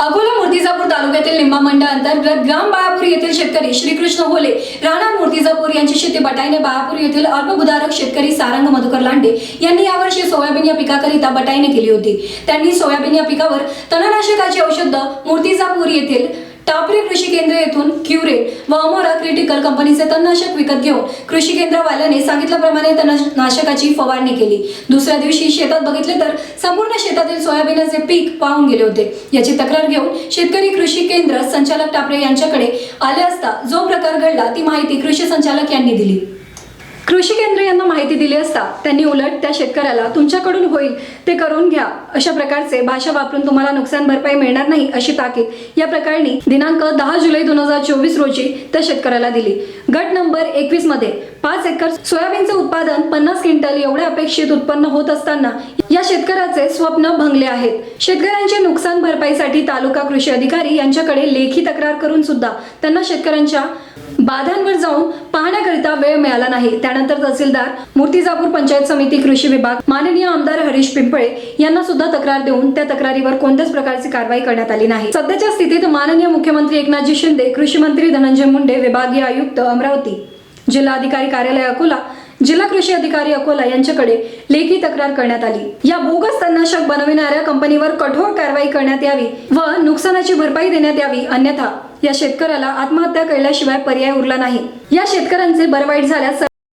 अकोला मूर्तिजापूर तालुक्यातील निम्मा मंडळ अंतर्गत ग्राम बाळापूर येथील शेतकरी श्रीकृष्ण होले राणा मूर्तिजापूर यांची शेती बटाईने बाळापूर येथील अल्पभूधारक शेतकरी सारंग मधुकर लांडे यांनी यावर्षी सोयाबीन या पिकाकरिता बटाईने केली होती. त्यांनी सोयाबीन या पिकावर तणनाशकाची औषध मूर्तिजापूर येथील टापरे कृषी केंद्र येथून क्युरे व अमोरा क्रिटिकल कंपनीचे तणनाशक विकत घेऊन कृषी केंद्रवाल्याने सांगितल्याप्रमाणे तणनाशकाची फवारणी केली. दुसऱ्या दिवशी शेतात बघितले तर संपूर्ण शेतातील सोयाबीनचे पीक वाहून गेले होते. याची तक्रार घेऊन शेतकरी कृषी केंद्र संचालक टापरे यांच्याकडे आले असता जो प्रकार घडला ती माहिती कृषी संचालक यांनी दिली. कृषी केंद्र यांना माहिती दिली असता त्यांनी उलट त्या शेतकऱ्याला तुमच्याकडून होईल ते करून घ्या. अशा प्रकारचे भाषा वापरून तुम्हाला नुकसान भरपाई मिळणार नाही अशी ताकीद या प्रकरणी दिनांक दहा जुलै दोन हजार चोवीस रोजी त्या शेतकऱ्याला दिली. गट नंबर एकवीसमध्ये पाच एकर सोयाबीनचे उत्पादन पन्नास क्विंटल एवढे अपेक्षित उत्पन्न होत असताना या शेतकऱ्याचे स्वप्न भंगले आहेत. शेतकऱ्यांचे नुकसान भरपाईसाठी तालुका कृषी अधिकारी यांच्याकडे लेखी तक्रार करून सुद्धा त्यांना शेतकऱ्यांच्या बाधांवर जाऊन पाहण्याकरिता वेळ मिळाला नाही. त्यानंतर तहसीलदार मूर्तिजापूर पंचायत समिती कृषी विभाग माननीय आमदार हरीश पिंपळे यांना सुद्धा तक्रार देऊन त्या तक्रारीवर कोणत्याच प्रकारची कारवाई करण्यात आली नाही. सध्याच्या स्थितीत माननीय मुख्यमंत्री एकनाथजी शिंदे कृषी मंत्री धनंजय मुंडे विभागीय आयुक्त अमरावती जिल्हाधिकारी कार्यालय अकोला जिल्हा कृषी अधिकारी अकोला यांच्याकडे लेखी तक्रार करण्यात आली. या बोगस तणनाशक बनविणाऱ्या कंपनीवर कठोर कारवाई करण्यात यावी व नुकसानाची भरपाई देण्यात यावी अन्यथा या शेतकऱ्याला आत्महत्या केल्याशिवाय पर्याय उरला नाही. या शेतकऱ्यांचे बरवाईट झाल्यास